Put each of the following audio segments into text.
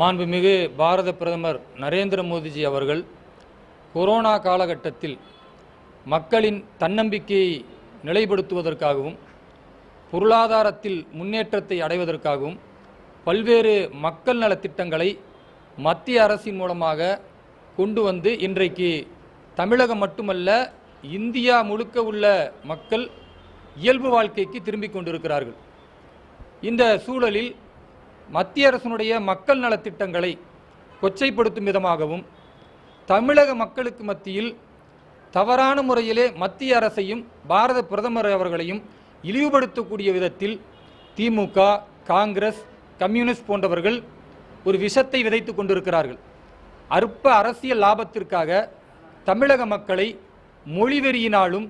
மாண்புமிகு பாரத பிரதமர் நரேந்திர மோடிஜி அவர்கள் கொரோனா காலகட்டத்தில் மக்களின் தன்னம்பிக்கையை நிலைப்படுத்துவதற்காகவும் பொருளாதாரத்தில் முன்னேற்றத்தை அடைவதற்காகவும் பல்வேறு மக்கள் நலத் திட்டங்களை மத்திய அரசின் மூலமாக கொண்டு வந்து இன்றைக்கு தமிழகம் மட்டுமல்ல இந்தியா முழுக்க உள்ள மக்கள் இயல்பு வாழ்க்கைக்கு திரும்பிக் கொண்டிருக்கிறார்கள். இந்த சூழலில் மத்திய அரசினுடைய மக்கள் நலத்திட்டங்களை கொச்சைப்படுத்தும் விதமாகவும் தமிழக மக்களுக்கு மத்தியில் தவறான முறையிலே மத்திய அரசையும் பாரத பிரதமர் அவர்களையும் இழிவுபடுத்தக்கூடிய விதத்தில் திமுக காங்கிரஸ் கம்யூனிஸ்ட் போன்றவர்கள் ஒரு விஷத்தை விதைத்து கொண்டிருக்கிறார்கள். அற்ப அரசியல் லாபத்திற்காக தமிழக மக்களை மொழிவெறியினாலும்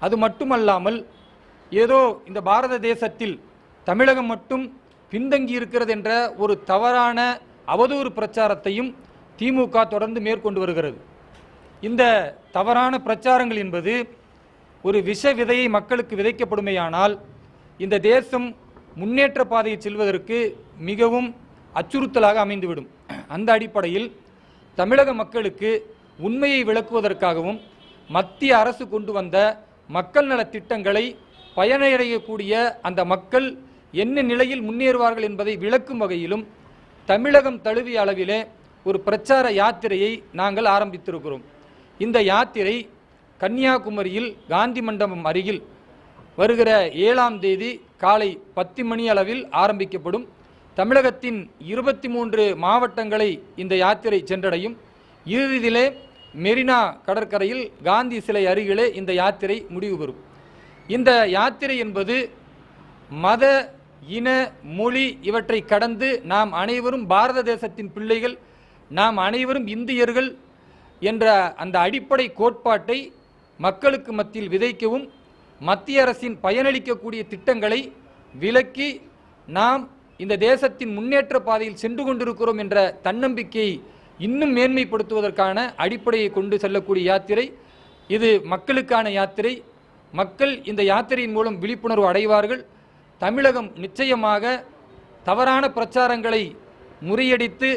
அது மட்டுமல்லாமல் ஏதோ இந்த பாரத தேசத்தில் தமிழகம் மட்டும் பின்தங்கி இருக்கிறது என்ற ஒரு தவறான அவதூறு பிரச்சாரத்தையும் திமுக தொடர்ந்து மேற்கொண்டு வருகிறது. இந்த தவறான பிரச்சாரங்கள் என்பது ஒரு விஷ விதையை மக்களுக்கு விதைக்கப்படுமேயானால் இந்த தேசம் முன்னேற்ற பாதையில் செல்வதற்கு மிகவும் அச்சுறுத்தலாக அமைந்துவிடும். அந்த அடிப்படையில் தமிழக மக்களுக்கு உண்மையை விளக்குவதற்காகவும் மத்திய அரசு கொண்டு வந்த மக்கள் நலத் திட்டங்களை பயனடையக்கூடிய அந்த மக்கள் என்ன நிலையில் முன்னேறுவார்கள் என்பதை விளக்கும் வகையிலும் தமிழகம் தழுவிய அளவிலே ஒரு பிரச்சார யாத்திரையை நாங்கள் ஆரம்பித்திருக்கிறோம். இந்த யாத்திரை கன்னியாகுமரியில் காந்தி மண்டபம் அருகில் வருகிற ஏழாம் தேதி காலை பத்து மணி அளவில் ஆரம்பிக்கப்படும். தமிழகத்தின் இருபத்தி மூன்று மாவட்டங்களை இந்த யாத்திரை சென்றடையும். இறுதியிலே மெரினா கடற்கரையில் காந்தி சிலை அருகிலே இந்த யாத்திரை முடிவு பெறும் இந்த யாத்திரை என்பது மத இன மொழி இவற்றை கடந்து நாம் அனைவரும் பாரத தேசத்தின் பிள்ளைகள் நாம் அனைவரும் இந்தியர்கள் என்ற அந்த அடிப்படை கோட்பாட்டை மக்களுக்கு மத்தியில் விதைக்கவும் மத்திய அரசின் பயனளிக்கக்கூடிய திட்டங்களை விலக்கி நாம் இந்த தேசத்தின் முன்னேற்ற பாதையில் சென்று கொண்டிருக்கிறோம் என்ற தன்னம்பிக்கையை இன்னும் மேன்மைப்படுத்துவதற்கான அடிப்படையை கொண்டு செல்லக்கூடிய யாத்திரை இது மக்களுக்கான யாத்திரை. மக்கள் இந்த யாத்திரையின் மூலம் விழிப்புணர்வு அடைவார்கள். தமிழகம் நிச்சயமாக தவறான பிரச்சாரங்களை முறியடித்து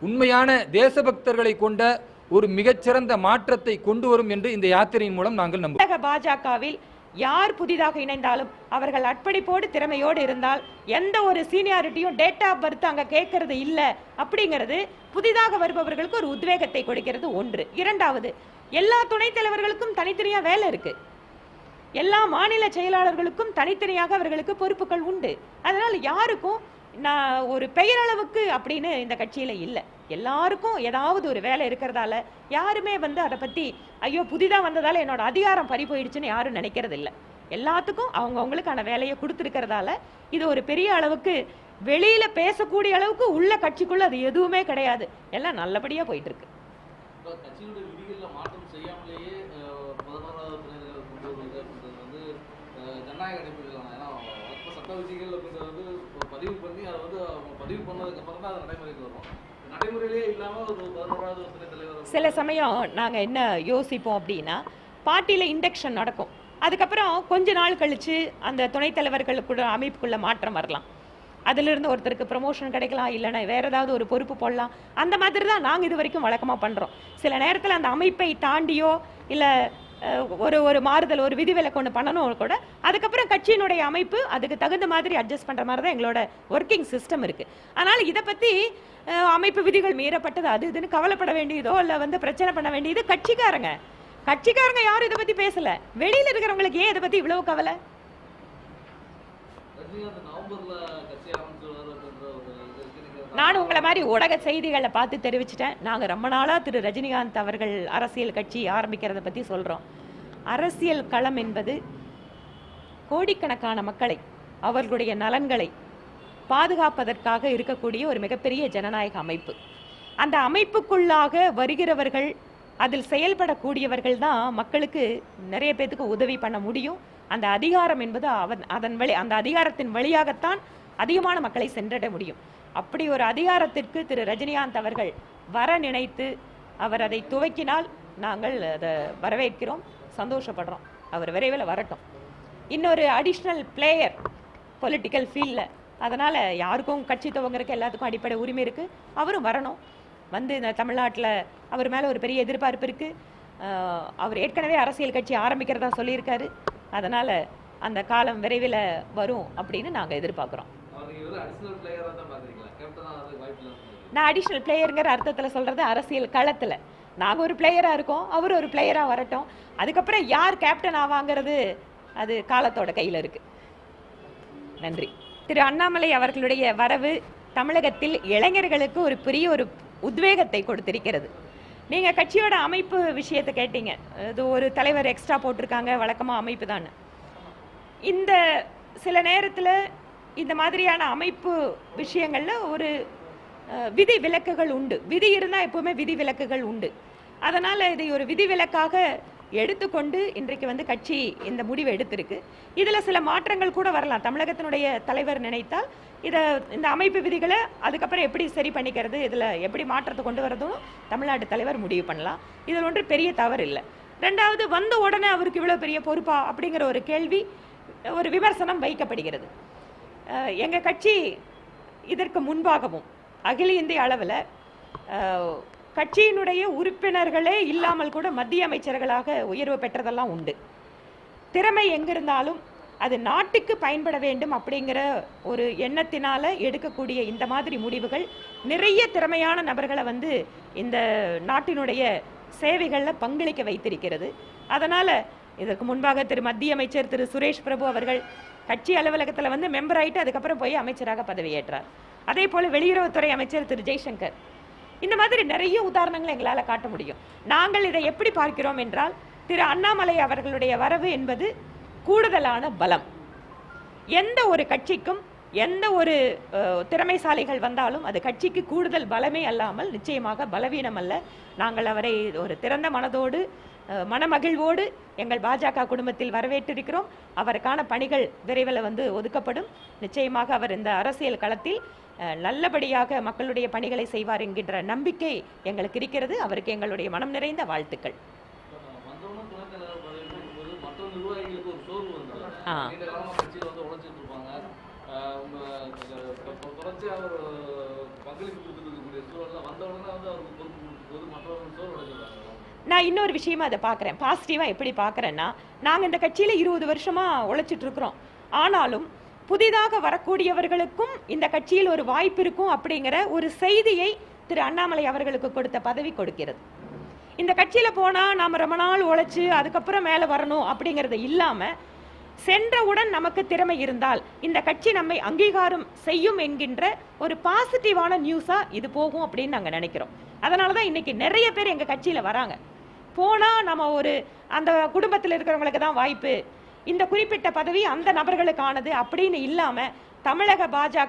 உண்மையான தேசபக்தர்களை கொண்ட ஒரு மிகச்சிறந்த மாற்றத்தை கொண்டு வரும் என்று இந்த யாத்திரையின் மூலம் நாங்கள் நம்புகிறோம். பாஜகவில் யார் புதிதாக இணைந்தாலும் அவர்கள் அர்ப்பணிப்போடு திறமையோடு இருந்தால் எந்த ஒரு சீனியாரிட்டியும் டேட் ஆஃப் பர்த் அங்கே கேட்கறது இல்லை அப்படிங்கிறது புதிதாக வருபவர்களுக்கு ஒரு உத்வேகத்தை கொடுக்கிறது ஒன்று. இரண்டாவது எல்லா துணைத் தலைவர்களுக்கும் தனித்தனியாக வேலை இருக்குது எல்லா மாநில செயலாளர்களுக்கும் தனித்தனியாக அவர்களுக்கு பொறுப்புகள் உண்டு. அதனால் யாருக்கும் நான் ஒரு பெயரளவுக்கு அப்படின்னு இந்த கட்சியில் இல்லை. எல்லாருக்கும் ஏதாவது ஒரு வேலை இருக்கிறதால யாருமே வந்து அதை பற்றி ஐயோ புதிதாக வந்ததால் என்னோட அதிகாரம் பறி போயிடுச்சுன்னு யாரும் நினைக்கிறது இல்லை எல்லாத்துக்கும் அவங்கவுங்களுக்கான வேலையை கொடுத்துருக்கிறதால இது ஒரு பெரிய அளவுக்கு வெளியில் பேசக்கூடிய அளவுக்கு உள்ள கட்சிக்குள்ளே அது எதுவுமே கிடையாது. எல்லாம் நல்லபடியாக போயிட்டுருக்கு இருக்கு இப்போ கட்சியினுடைய விதிகளில் மாற்றம் செய்யாமலேயே அஹ், பதினோராவது துணைகள் கொண்டு வருவது அப்படின்றது வந்து அஹ், கடைபிடிக்கலாம் ஏன்னா வழக்கமாக சட்ட விதிகள் அப்படின்றது வந்து பதிவு பண்ணி அதை வந்து அவங்க பதிவு பண்ணதுக்கு அப்புறம் தான் அது நடைமுறைக்கு வரும். நடைமுறையிலே இல்லாமல் ஒரு பதினோராவது துணை தலைவர் சில சமயம் நாங்கள் என்ன யோசிப்போம் அப்படின்னா பார்ட்டியில் இண்டக்ஷன் நடக்கும். அதுக்கப்புறம் கொஞ்ச நாள் கழித்து அந்த துணைத் தலைவர்களுக்குள்ள அமைப்புக்குள்ளே மாற்றம் வரலாம். அதிலிருந்து ஒருத்தருக்கு ப்ரமோஷன் கிடைக்கலாம் இல்லைன்னா வேறு ஏதாவது ஒரு பொறுப்பு போடலாம். அந்த மாதிரி தான் நாங்கள் இது வரைக்கும் வழக்கமாக பண்ணுறோம் சில நேரத்தில் அந்த அமைப்பை தாண்டியோ இல்லை ஒரு ஒரு மாறுதல் ஒரு விதிவிலக்கு ஒன்று பண்ணணும் கூட. அதுக்கப்புறம் கட்சியினுடைய அமைப்பு அதுக்கு தகுந்த மாதிரி அட்ஜஸ்ட் பண்ணுற மாதிரி தான் எங்களோட ஒர்க்கிங் சிஸ்டம் இருக்குது அதனால் இதை பற்றி அமைப்பு விதிகள் மீறப்பட்டது அது இதுன்னு கவலைப்பட வேண்டியதோ இல்லை வந்து பிரச்சனை பண்ண வேண்டியது கட்சிக்காரங்க. கட்சிக்காரங்க யாரும் இதை பற்றி பேசலை. வெளியில் இருக்கிறவங்களுக்கு ஏன் இதை பற்றி இவ்வளவு கவலை? நவம்பர்ல கட்சி நான் உங்களை மாதிரி ஊடக செய்திகளை பார்த்து தெரிவிச்சிட்டேன். நாங்கள் ரொம்ப நாளாக திரு. ரஜினிகாந்த் அவர்கள் அரசியல் கட்சி ஆரம்பிக்கிறத பற்றி சொல்கிறோம் அரசியல் களம் என்பது கோடிக்கணக்கான மக்களை அவர்களுடைய நலன்களை பாதுகாப்பதற்காக இருக்கக்கூடிய ஒரு மிகப்பெரிய ஜனநாயக அமைப்பு. அந்த அமைப்புக்குள்ளாக வருகிறவர்கள் அதில் செயல்படக்கூடியவர்கள் தான் மக்களுக்கு நிறைய பேத்துக்கு உதவி பண்ண முடியும். அந்த அதிகாரம் என்பது அவன் அதன் வழி அந்த அதிகாரத்தின் வழியாகத்தான் அதிகமான மக்களை சென்றட முடியும். அப்படி ஒரு அதிகாரத்திற்கு திரு ரஜினிகாந்த் அவர்கள் வர நினைத்து அவர் அதை துவக்கினால் நாங்கள் அதை வரவேற்கிறோம் சந்தோஷப்படுறோம். அவர் விரைவில் வரட்டும். இன்னொரு அடிஷ்னல் பிளேயர் பொலிட்டிக்கல் ஃபீல்டில் அதனால் யாருக்கும் கட்சி துவங்குறதுக்கு எல்லாத்துக்கும் அடிப்படை உரிமை இருக்குது அவரும் வரணும். வந்து இந்த தமிழ்நாட்டில் அவர் மேலே ஒரு பெரிய எதிர்பார்ப்பு இருக்குது அவர் ஏற்கனவே அரசியல் கட்சி ஆரம்பிக்கிறதா சொல்லியிருக்காரு. அதனால் அந்த காலம் விரைவில் வரும் அப்படின்னு நாங்கள் எதிர்பார்க்குறோம். நான் அடிஷ்னல் பிளேயருங்கிற அர்த்தத்தில் சொல்கிறது அரசியல் களத்தில். நாங்கள் ஒரு பிளேயராக இருக்கோம் அவர் ஒரு பிளேயராக வரட்டும். அதுக்கப்புறம் யார் கேப்டன் ஆவாங்கிறது அது காலத்தோட கையில் இருக்குது நன்றி. திரு அண்ணாமலை அவர்களுடைய வரவு தமிழகத்தில் இளைஞர்களுக்கு ஒரு பெரிய ஒரு உத்வேகத்தை கொடுத்திருக்கிறது. நீங்கள் கட்சியோட அமைப்பு விஷயத்தை கேட்டீங்க. இது ஒரு தலைவர் எக்ஸ்ட்ரா போட்டிருக்காங்க வழக்கமாக அமைப்பு தான். இந்த சில நேரத்தில் இந்த மாதிரியான அமைப்பு விஷயங்களில் ஒரு விதி விலக்குகள் உண்டு. விதி இருந்தால் எப்போவுமே விதி விலக்குகள் உண்டு. அதனால் இதை ஒரு விதி விலக்காக எடுத்துக்கொண்டு இன்றைக்கு வந்து கட்சி இந்த முடிவை எடுத்திருக்கு. இதில் சில மாற்றங்கள் கூட வரலாம். தமிழகத்தினுடைய தலைவர் நினைத்தால் இதை இந்த அமைப்பு விதிகளை அதுக்கப்புறம் எப்படி சரி பண்ணிக்கிறது இதில் எப்படி மாற்றத்தை கொண்டு வரதும் தமிழ்நாடு தலைவர் முடிவு பண்ணலாம். இதில் ஒன்று பெரிய தவறு இல்லை. ரெண்டாவது வந்த உடனே அவருக்கு இவ்வளோ பெரிய பொறுப்பா அப்படிங்கிற ஒரு கேள்வி ஒரு விமர்சனம் வைக்கப்படுகிறது. எங்கள் கட்சி இதற்கு முன்பாகவும் அகில இந்திய அளவில் கட்சியினுடைய உறுப்பினர்களே இல்லாமல் கூட மத்திய அமைச்சர்களாக உயர்வு பெற்றதெல்லாம் உண்டு. திறமை எங்கிருந்தாலும் அது நாட்டுக்கு பயன்பட வேண்டும் அப்படிங்கிற ஒரு எண்ணத்தினால எடுக்கக்கூடிய இந்த மாதிரி முடிவுகள் நிறைய திறமையான நபர்களை வந்து இந்த நாட்டினுடைய சேவைகளில் பங்களிக்க வைத்திருக்கிறது. அதனால் இதற்கு முன்பாக திரு மத்திய அமைச்சர் திரு சுரேஷ் பிரபு அவர்கள் கட்சி அலுவலகத்தில் வந்து மெம்பர் ஆயிட்டு அதுக்கப்புறம் போய் அமைச்சராக பதவியேற்றார். அதே போல் வெளியுறவுத்துறை அமைச்சர் திரு ஜெய்சங்கர். இந்த மாதிரி நிறைய உதாரணங்களை எங்களால் காட்ட முடியும். நாங்கள் இதை எப்படி பார்க்கிறோம் என்றால் திரு அண்ணாமலை அவர்களுடைய வரவு என்பது கூடுதலான பலம். எந்த ஒரு கட்சிக்கும் எந்த ஒரு அஹ், திறமைசாலிகள் வந்தாலும் அது கட்சிக்கு கூடுதல் பலமே அல்லாமல் நிச்சயமாக பலவீனம் அல்ல நாங்கள் அவரை ஒரு திறந்த மனதோடு மனமகிழ்வோடு எங்கள் பாஜக குடும்பத்தில் வரவேற்றிருக்கிறோம். அவருக்கான பணிகள் விரைவில் வந்து ஒதுக்கப்படும். நிச்சயமாக அவர் இந்த அரசியல் களத்தில் நல்லபடியாக மக்களுடைய பணிகளை செய்வார் என்கின்ற நம்பிக்கை எங்களுக்கு இருக்கிறது. அவருக்கு எங்களுடைய மனம் நிறைந்த வாழ்த்துக்கள். ஆ. பங்களிப்பு வந்து அவருக்கு பொறுப்பு மற்றவர்கள் நான் இன்னொரு விஷயமா அதை பார்க்குறேன். பாசிட்டிவாக எப்படி பார்க்குறேன்னா நாங்கள் இந்த கட்சியில் இருபது வருஷமாக உழைச்சிட்ருக்குறோம் ஆனாலும் புதிதாக வரக்கூடியவர்களுக்கும் இந்த கட்சியில் ஒரு வாய்ப்பு இருக்கும் அப்படிங்கிற ஒரு செய்தியை திரு அண்ணாமலை அவர்களுக்கு கொடுத்த பதவி கொடுக்கிறது. இந்த கட்சியில் போனால் நாம் ரொம்ப நாள் உழைச்சி அதுக்கப்புறம் மேலே வரணும் அப்படிங்கிறது இல்லாமல் சென்றவுடன் நமக்கு திறமை இருந்தால் இந்த கட்சி நம்மை அங்கீகாரம் செய்யும் என்கின்ற ஒரு பாசிட்டிவான நியூஸாக இது போகும் அப்படின்னு நாங்கள் நினைக்கிறோம். அதனால தான் இன்னைக்கு நிறைய பேர் எங்கள் கட்சியில் வராங்க. போனால் நம்ம ஒரு அந்த குடும்பத்தில் இருக்கிறவங்களுக்கு தான் வாய்ப்பு. இந்த குறிப்பிட்ட பதவி அந்த நபர்களுக்கானது அப்படின்னு இல்லாமல் தமிழக பாஜக